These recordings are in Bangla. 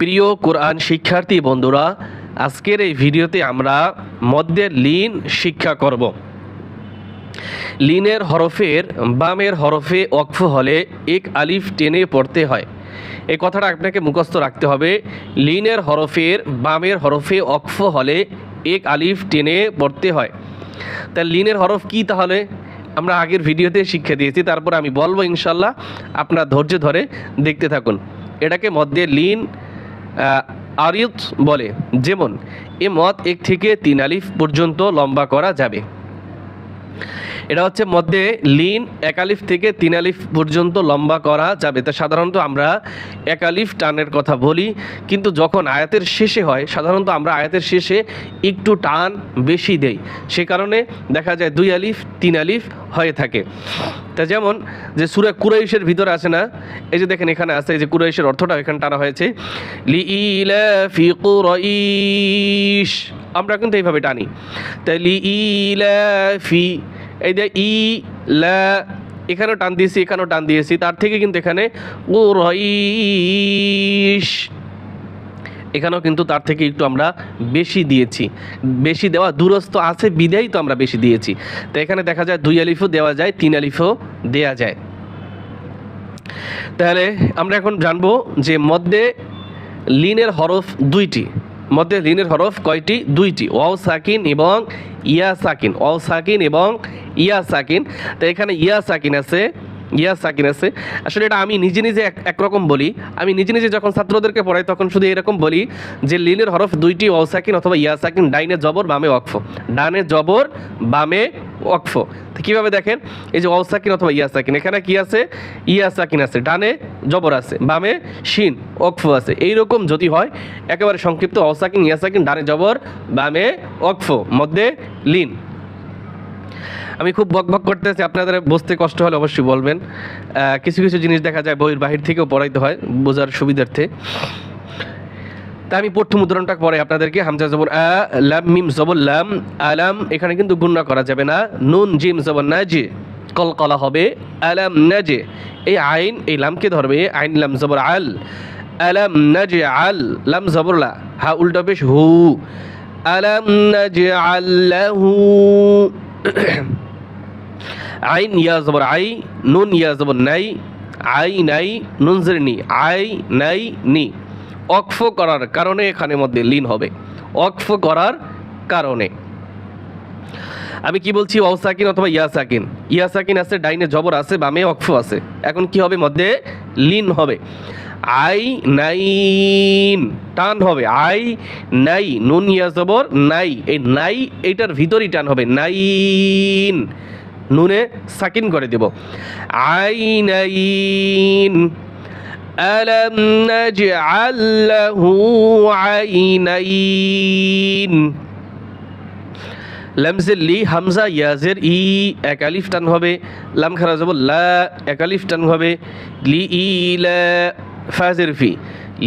প্রিয় কোরআন শিক্ষার্থী বন্ধুরা, আজকের এই ভিডিওতে আমরা মধ্যের লিন শিক্ষা করব। লিনের হরফের বামের হরফে অক্ফ হলে এক আলিফ টেনে পড়তে হয়। এই কথাটা আপনাকে মুখস্থ রাখতে হবে। লিনের হরফের বামের হরফে অক্ফ হলে এক আলিফ টেনে পড়তে হয়। তা লিনের হরফ কি তাহলে? আমরা আগের ভিডিওতে শিক্ষা দিয়েছি, তারপর আমি বলব ইনশাল্লাহ আপনার ধৈর্য ধরে দেখতে থাকুন। এটাকে মধ্যে লিন আরিয়ত বলে যেমন এ মত এক থেকে তিন আলিফ পর্যন্ত লম্বা করা যাবে। এটা হচ্ছে মধ্যে লিন একালিফ থেকে তিন আলিফ পর্যন্ত লম্বা করা যাবে। তা সাধারণত আমরা একালিফ টানের কথা বলি, কিন্তু যখন আয়াতের শেষে হয়, সাধারণত আমরা আয়াতের শেষে একটু টান বেশি দেই। সে কারণে দেখা যায় দুই আলিফ, তিন আলিফ হয়ে থাকে। তা যেমন যে সুরা কুরাইশের ভিতরে আছে না, এই যে দেখেন এখানে আছে, এই যে কুরাইশের অর্থটা এখানে টানা হয়েছে লি ইলাফি কুরাইশ আমরা কিন্তু এইভাবে টানি। তাই লি ইলাফি এই যে ই, লা, এখানেও টান দিয়েছি, এখানেও টান দিয়েছি, তার থেকে কিন্তু এখানে কুরাইশ, এখানেও কিন্তু তার থেকে একটু আমরা বেশি দিয়েছি, বেশি দেওয়া দূরস্থ আছে বিদায়ই তো আমরা বেশি দিয়েছি। তো এখানে দেখা যায় দুই আলিফও দেওয়া যায়, তিন আলিফও দেওয়া যায়। তাহলে আমরা এখন জানব যে মধ্যে লিনের হরফ দুইটি, মধ্যে লিনের হরফ কয়টি? দুইটি, ওয়াও সাকিন এবং ইয়া সাকিন। ওয়াও সাকিন এবং ইয়া সাকিন। তো এখানে ইয়া সাকিন আছে, ইয়া সাকিন আছে। আসলে এটা আমি নিজে নিজে এক একরকম বলি। আমি নিজে নিজে যখন ছাত্রদেরকে পড়াই তখন শুধু এরকম বলি যে লিনের হরফ দুইটি ওয়াও সাকিন অথবা ইয়া সাকিন, ডাইনে জবর, বামে অক্ফ ডানে জবর, বামে অক্ফ তো কীভাবে দেখেন? এই যে ওয়াও সাকিন অথবা ইয়া সাকিন, এখানে কি আছে? ইয়া সাকিন আছে। ডানে জবর আছে, বামে শিন অক্ফ আছে। এইরকম যদি হয়, একেবারে সংক্ষিপ্ত ওয়াও সাকিন, ইয়া সাকিন, ডানে জবর, বামে অক্ফ মধ্যে লিন। আমি খুব বক বক করতেছি। আপনাদের বসতে কষ্ট হলে অবশ্যই বলবেন। কিছু কিছু জিনিস দেখা যায় বইয়ের বাহির থেকেও পড়াইতে হয় বোঝার সুবিধার্থে। তা আমি প্রথম উদাহরণটা পরে আপনাদেরকে। হামজা জবর আ, লাম, মিম, জবর লাম, আলাম, এখানে কিন্তু গুণনা করা যাবে না। নুন, জিম, জবর নাজে, কলকলা হবে। আলাম, নাজে, এই আইন, এই লামকে ধরবে। আইন, লাম, জবর আল। আলাম, নাজে, আল, লাম, জবর লা। হা, উল্টা বেশ হু। আলাম, নাজে আল্লাহু আইন ইয়া জবর আই, নুন ইয়া জবর নাই, আই নাই, নুন জের নি, আই নাই, নি। অক্ফ করার কারণে এখানে মধ্যে লিন হবে। অক্ফ করার কারণে। আমি কি বলছি, ওয়াও সাকিন অথবা ইয়া সাকিন? ইয়া সাকিন আছে, ডাইনে জবর আছে, বামে অক্ফ আছে। এখন কি হবে মধ্যে? লিন হবে। আই নাইন টান হবে আই নাই নুন ইয়া জবর নাই এই নাই এইটার ভিতরই টান হবে নাইন নুনে সাকিন করে দেব আই নাইন ألم نجعل له عينين লামজের লি হামজা ইয়াজের ই এক আলিফ টান হবে লাম খারা যাব লা এক আলিফ টান হবে লি ই লা ফাজের ফি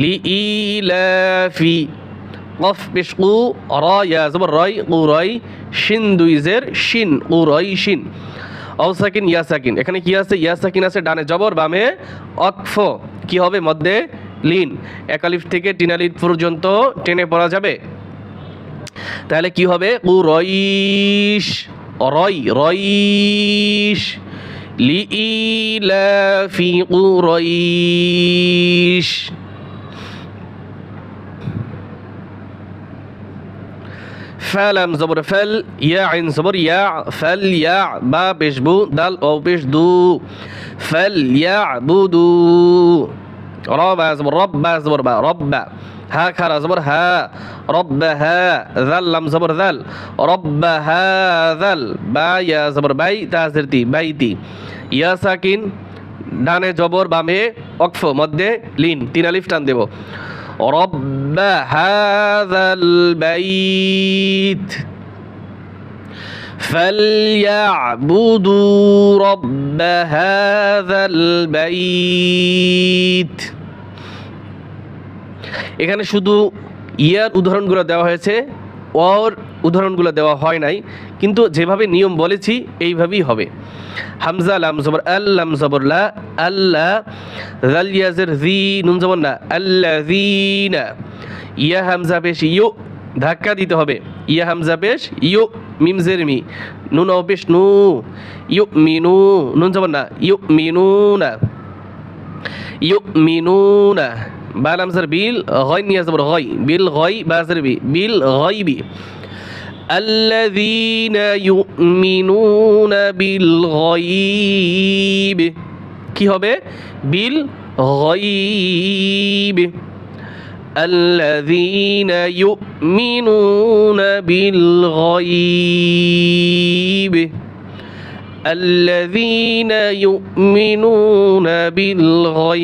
লি ই লা ফি কফ পেশ কু র ইয়া যাব রয় কু রয় শিন দুইজের শিন কু রয় শিন অল সাকিন ইয়া সাকিন এখানে কি আছে? ইয়া সাকিন আছে ডানে জবর, বামে অক্ফ। কি হবে? মধ্যে লিন। একালিফ থেকে টিনালিফ পর্যন্ত টেনে পড়া যাবে। তাহলে কি হবে? উ কুরাইশ রই, রইশ। لإيلاف قريش. فعلم زبر فل يا عين زبر يا فل يا با بيشبو دل أو بيشدو فل يا بودو رب زبر رب زبر با رب. ها كرا زبر ها. رب ها ذل لم زبر ذل. رب ها ذل. با يا زبر باي تازرتي بايتي يا ساكن ডানে জবর বামে অক্ফ মধ্যে লিন তিন আলিফ টান দেব رب هذا البيت فليعبدوا رب هذا البيت এখানে শুধু ইয়ার উদাহরণগুলো দেওয়া হয়েছে ওর উদাহরণগুলো দেওয়া হয় নাই, কিন্তু যেভাবে নিয়ম বলেছি, এইভাবেই হবে। হামজা, লাম, জবর, আল, লাম, জবর, লা আল্লাহ জাল ইয়াজের, জি, নুন, জবর, না, আল্লাযিনা। ইয়া, হামজা, পেশ ইউ ধাক্কা দিতে হবে। ইয়া, হামজা, পেশ ইউ মিম, জের, মি। নুন পেশ, নু ইউ মিনু নুন, জবর, না ইউ মিনু না ইউ মিনু না। বা লামজার বিল গয় নিয়ে জবর গয় বিল গয় বাজার বি বিল গয় বি الذين يؤمنون بالغيب কি হবে বিল গয়ব الذين يؤمنون بالغيب الذين يؤمنون بالغيب.